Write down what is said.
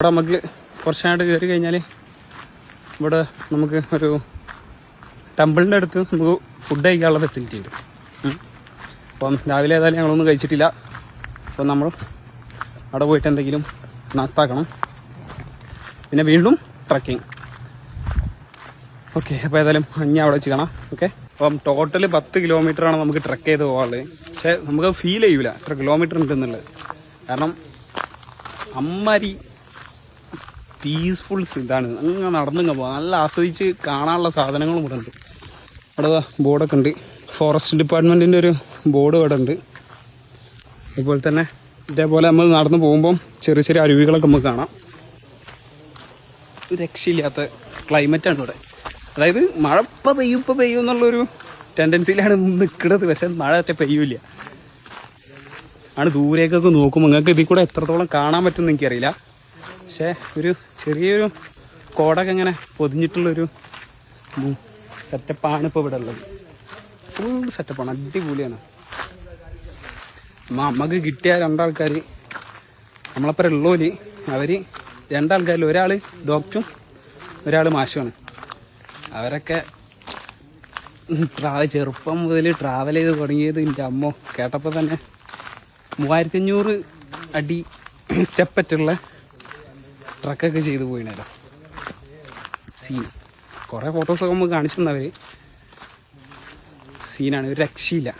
ഇവിടെ നമുക്ക് കുറച്ചായിട്ട് കയറി കഴിഞ്ഞാൽ ഇവിടെ നമുക്ക് ഒരു ടെമ്പിളിന്റെ അടുത്ത് നമുക്ക് ഫുഡ് കഴിക്കാനുള്ള ഫെസിലിറ്റി ഉണ്ട്. അപ്പം രാവിലെ ഏതായാലും ഞങ്ങളൊന്നും കഴിച്ചിട്ടില്ല. അപ്പം നമ്മൾ അവിടെ പോയിട്ട് എന്തെങ്കിലും നാസ്താക്കണം പിന്നെ വീണ്ടും ട്രക്കിങ് ഓക്കെ അപ്പോൾ ഏതായാലും ഇനി അവിടെ വെച്ച് കാണാം. ഓക്കെ അപ്പം ടോട്ടൽ പത്ത് കിലോമീറ്റർ ആണ് നമുക്ക് ട്രക്ക് ചെയ്ത് പോകാനുള്ളത് പക്ഷേ നമുക്ക് ഫീൽ ചെയ്യൂല. എത്ര കിലോമീറ്റർ ഉണ്ടെന്നുള്ളത് കാരണം അമ്മാരി പീസ്ഫുൾ ഇതാണ്. അങ്ങ് നടന്നിങ്ങ് നല്ല ആസ്വദിച്ച് കാണാനുള്ള സാധനങ്ങളും ഇവിടെ ഉണ്ട് അവിടെ ബോർഡൊക്കെ ഉണ്ട്. ഫോറസ്റ്റ് ഡിപ്പാർട്ട്മെന്റിന്റെ ഒരു ബോർഡ് ഇവിടെ ഉണ്ട്. അതുപോലെ തന്നെ ഇതേപോലെ നമ്മൾ നടന്നു പോകുമ്പം ചെറിയ ചെറിയ അരുവികളൊക്കെ നമുക്ക് കാണാം. രക്ഷയില്ലാത്ത ക്ലൈമറ്റാണ് ഇവിടെ. അതായത് മഴ ഇപ്പം പെയ്യും ഇപ്പം പെയ്യും എന്നുള്ളൊരു ടെൻഡൻസിയിലാണ് നിൽക്കുന്നത് പക്ഷെ മഴ ഒറ്റ പെയ്യൂല ആണ് ദൂരേക്കൊക്കെ നോക്കുമ്പോൾ നിങ്ങൾക്ക് ഇതിൽ കൂടെ എത്രത്തോളം കാണാൻ പറ്റുമെന്ന് എനിക്കറിയില്ല. പക്ഷേ ഒരു ചെറിയൊരു കോടൊക്കെ ഇങ്ങനെ പൊതിഞ്ഞിട്ടുള്ളൊരു സെറ്റപ്പാണ് ഇപ്പോൾ ഇവിടെ ഉള്ളത്. ഫുൾ സെറ്റപ്പാണ് അടിപൊളിയാണ്. അമ്മയ്ക്ക് കിട്ടിയ രണ്ടാൾക്കാർ നമ്മളപ്പുറം ഉള്ളോൽ അവർ രണ്ടാൾക്കാരിൽ ഒരാൾ ഡോക്ടറും ഒരാൾ മാഷുമാണ്. അവരൊക്കെ ട്രാവൽ ചെറുപ്പം മുതൽ ട്രാവൽ ചെയ്ത് തുടങ്ങിയത് എന്റെ അമ്മ. കേട്ടപ്പോൾ തന്നെ മൂവായിരത്തി അഞ്ഞൂറ് അടി സ്റ്റെപ്പറ്റുള്ള ട്രക്കൊക്കെ ചെയ്തു പോയിണല്ലോ സീൻ. കുറേ ഫോട്ടോസൊക്കെ നമുക്ക് കാണിച്ചു തന്നവർ സീനാണ്. ഒരു രക്ഷയില്ല.